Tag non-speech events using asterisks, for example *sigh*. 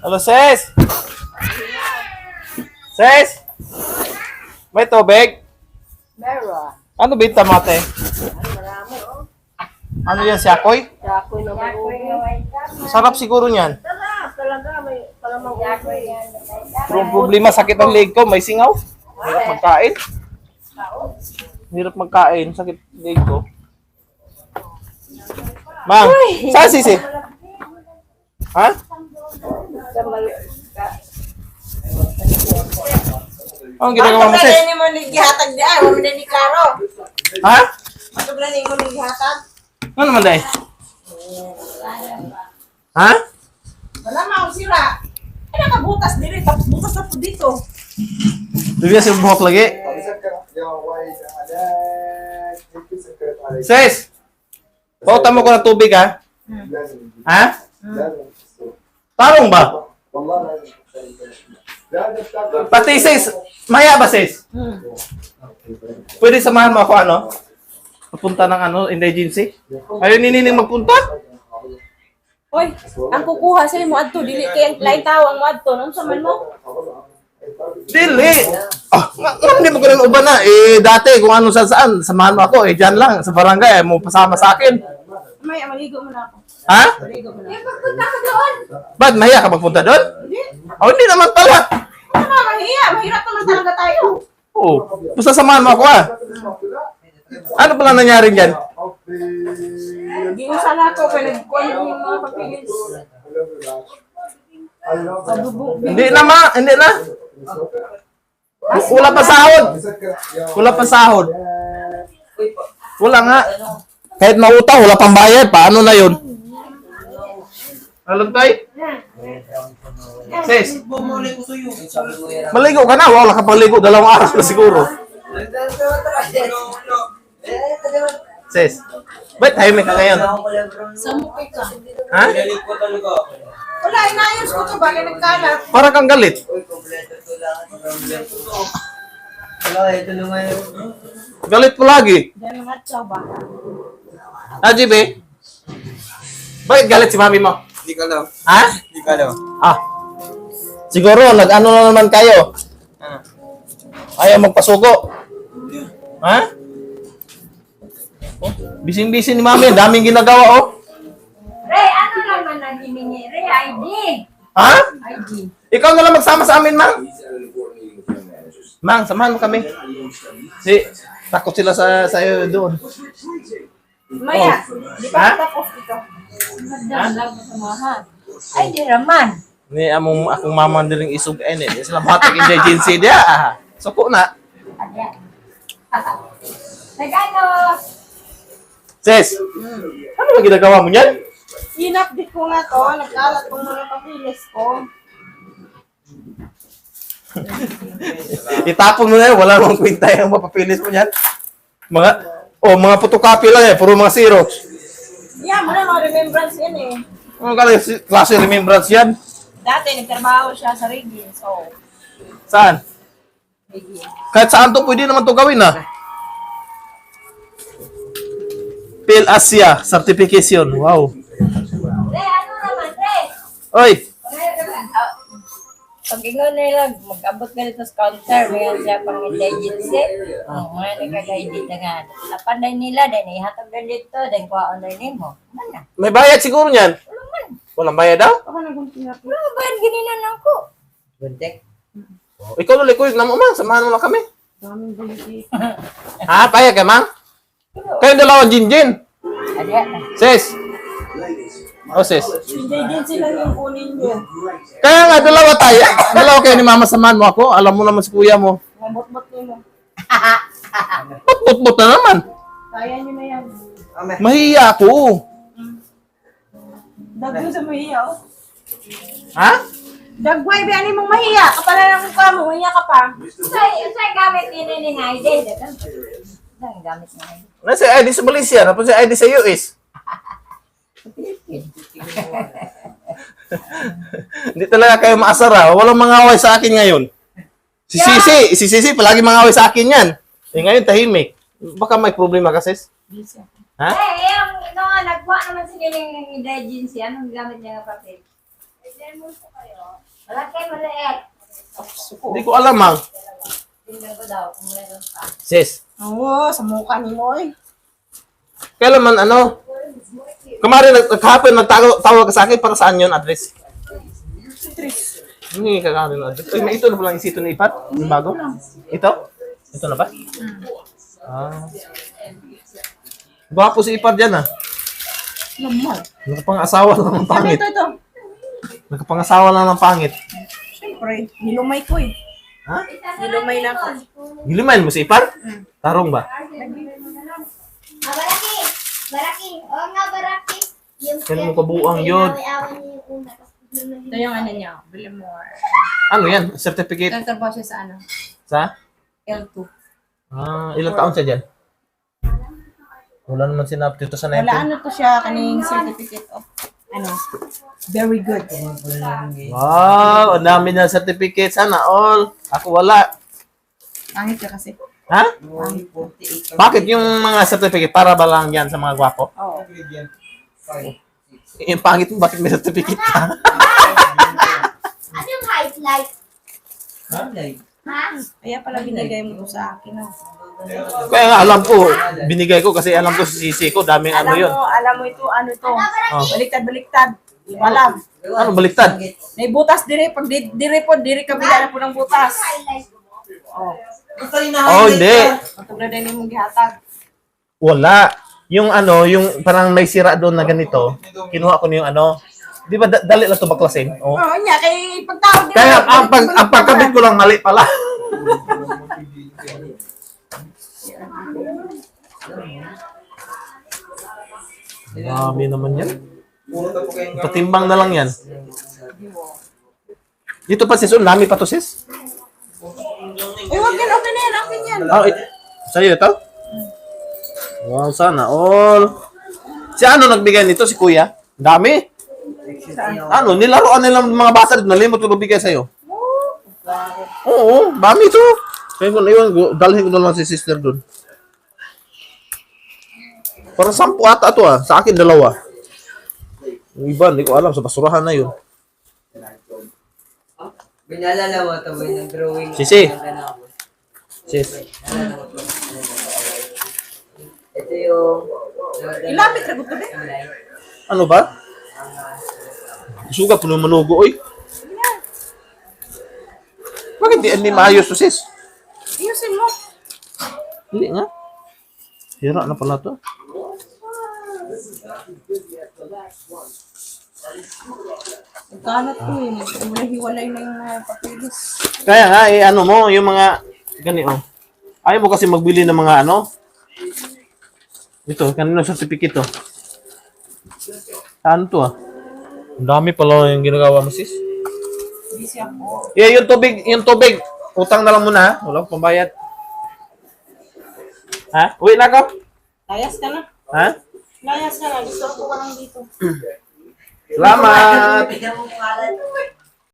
Hello, sis! Sis! May tubig? Meron. Ano ba yung tamate? Ay, marami, oh. Ano yan, siyakoy? Yakoy na may ubi. Sarap siguro niyan. Tara, talaga, may palamang ubi. Pero ang problema, sakit ang leg ko. May singaw. Hirap magkain. Hirap magkain. Sakit leg ko. Mang, saan sisi? Ha? Sa mali- ka- Anong ginagawa mo, sis? Ano mo ni gihatag di ay, wala mo ni Claro. Ha? Ano ba ni mo ni gihatag? Ano naman dahil? Ha? Wala ma ako sila. Ay nakabutas diri tapos butas na po dito. Bibigyan sa buhok lagi. Sis! Pauta mo ko ng tubig, ha? Ha? Tarong ba? Pati sis, maya ba sis? Pwede samahan mo ako ano? Papunta ng ano, indigency? Ayaw ni Nining magpunta? Hoy, ang kukuha sa mo adto dili kay ang lain tao ang mo adto nung sa man mo. Dili! Ah, nga, hindi mo ganun uban na. Eh, dati kung ano saan saan, samahan mo ako. Eh, dyan lang, sa barangay, mo pasama sa akin. May maligo mo na ako. Ha? Eh, pagpunta ka doon. Ba't mahiya ka magpunta doon? Oh, hindi naman pala. Ano na mahiya? Mahirap naman talaga tayo. Oo. Basta samahan mo ako ah. Ano pala nangyari dyan? Giusa na ako kay nagkuhan yung mga papilis. Hindi na ma, hindi na. Wala pa sahod. Wala pa sahod. Wala nga. Kahit mautang, wala pang bayad. Paano na yun? Alam tayo? Sis, maligo ka na. Wala ka pang ligo. Dalawang araw na siguro. Sis, ba't tahimik ka ngayon? Samukay ka. Ha? Wala inayos ko to bagay nagkalat. Parang kang galit. Galit ko lagi. Dami matsaw ba? Ah, JB? Bakit galit si mami mo? Hindi ka alam. Ha? Hindi ka alam. Ah. Siguro, nag-ano na naman kayo. Ano? Ayaw magpasuko. Ha? Oh, bising-bising ni mami. Ang daming ginagawa, oh. Ray, ano naman ang hiningi? Ray, ID. Ha? ID. Ikaw na lang magsama sa amin, Mang. Mang, samahan mo kami. Si, takot sila sa sa'yo doon. Maya, di ba tapos ito? Magdang lang sa samahan. Ay, di raman. Ni among akong mama diling isog ene. Sila batag indigency dia. Suko na. *laughs* Nagano? Sis, ano ba ginagawa mo niyan? Inupdate ko nga to, nagkalat ko mga papilis ko. *laughs* Itapon mo na yan. Wala namang kwenta yung mapapilis mo niyan. Mga, oh, mga photocopy lang eh. Puro mga Xerox. Yeah, mo na mga remembrance yan eh. Ano ka klase remembrance yan? Dati nagtrabaho siya sa Regis. So, Saan? Regis. Kahit saan to, pwede naman to gawin ah. Phil Asia certification. Wow. Ray, ano naman, Ray? Oy, Pag ingon nila, mag-abot ka dito sa counter, may siya pang indigency. Oh, mga nagkagaidit na nga. Napanday nila, then ihatag na dito, then kuha on name mo. Ano? may bayad siguro niyan. Walang bayad daw? Ako nagong tinapin. Ano ba yan ginina ko? Ikaw ulit ko, na mo man. Samahan mo lang kami. Daming bulit. *laughs* Ha? Payag ka, mang? Kayong dalawang jinjin. Adya. Sis. Oh, sis. Hindi din sila yung kunin nyo. Kaya nga, dalawa tayo. *laughs* Dalawa kayo ni mama, samahan mo ako. Alam mo naman si kuya mo. Mabot-bot nyo mo. Put-put na naman. Kaya nyo na yan. Mahiya ako. Dagyo sa mahiya oh. Ha? Dagway, biyanin mong mahiya. Kapala ng mukha mo, mahiya ka pa. Usay, usay gamit ni ni ID. Ang gamit niya. Nasa ID sa Malaysia, tapos sa ID sa US. *laughs* Hindi talaga kayo maasar ha. Walang mangaway sa akin ngayon. Si Sisi, si Sisi, palagi mangaway sa akin yan. Eh ngayon, tahimik. Baka may problema kasi. Ha? Eh, yung no, nagkuha naman sila ng indigency. Anong gamit niya ng papel? Malaki, maliit. Hindi ko alam, ma'am. Tingnan ko daw kung meron pa. Sis, Oo, sa mukha ni Moy. kailan man ano? Kumari, kahapon nagtawag tawag ka sa akin para saan yun address? Hindi ka kakaroon ng address. Ay, may ito na palang isito ni Ipat? Yung bago? Ito? Ito na ba? Ah. Gwapo si Ipat dyan ah. Naman. Nakapangasawa lang ng Ano pangit. ito, ito? Nakapangasawa lang ng pangit. Siyempre, nilumay ko eh. Ha? Nilumay na ako. Giliman mo si Ipar? Tarong ba? Ah, baraki! Baraki! Oo nga, baraki! Kailan mo kabuang yun? Ito yung ano niya, Billimore. Ano yan? Certificate? Nagtrabaho siya sa ano? Sa? L2. Ah, ilang taon siya dyan? Wala naman sinap dito sa Wala 19. ano to siya, kaning certificate of, ano, very good. Wow, ang dami na certificate. Sana all. Ako wala. Pangit ka kasi. Ha? Bakit yung mga certificate? Para ba lang yan sa mga gwapo? Oo. Yung pangit mo, bakit may certificate ka? *laughs* Ano yung highlight? Ha? Kaya pala binigay mo to sa akin. ah. Kaya nga alam ko, binigay ko kasi alam ko si Sisi ko, daming ano Alam yun. mo, alam mo ito, ano to. Oh. Baliktad, baliktad. Alam. Ano, baliktad? May butas dire, pag di- dire po, dire kabila na po ng butas. Highlight. Oh. Oh, hindi. Matugla din yung gihatag. Wala. Yung ano, yung parang may sira doon na ganito, kinuha ko na yung ano, di ba da- dali lang to baklasin? Oh. Oo, niya, kay pagtawag nila. Kaya ang, pag, ang pagkabit ko lang mali pala. *laughs* Dami naman yan. Patimbang na lang yan. Dito pa sis, oh, dami pa to sis. Eh, wag yan, okay na yan, okay yan. Ah, eh, sa'yo ito? Wow, sana all. Si ano nagbigay nito? Si kuya? Dami. Ano, nilaruan nila mga bata dito. Nalimot ko bigay sa'yo. Oo, dami ito. Kaya ko na yun, dalhin ko na lang si sister doon. Parang sampu ata ito ah. Sa akin dalawa. Yung iba, hindi ko alam. Sa basurahan na yun. Binalala mo ito, boy, ng drawing. Sisi. Ano ako. Sis. Ito yung... Ilapit, ragot ko din. Ano ba? Suga, puno manugo, oy. Bakit di, hindi maayos to, sis? Iyusin mo. Hindi nga. Hira na pala to. Nagkalat ko eh. Hiwalay na yung mga papilis. Kaya nga, eh, ano mo, yung mga, gani, oh. Ayaw mo kasi magbili ng mga ano. Ito, kanino certificate to. Ano to ah? Ang dami pala yung ginagawa mo, sis. Busy ako. Yeah, yung tubig, yung tubig. Utang na lang muna, ha? Walang pambayad. Ha? Uwi na ako? Layas ka na. Ha? Layas ka na. Gusto ko ka lang dito. Salamat!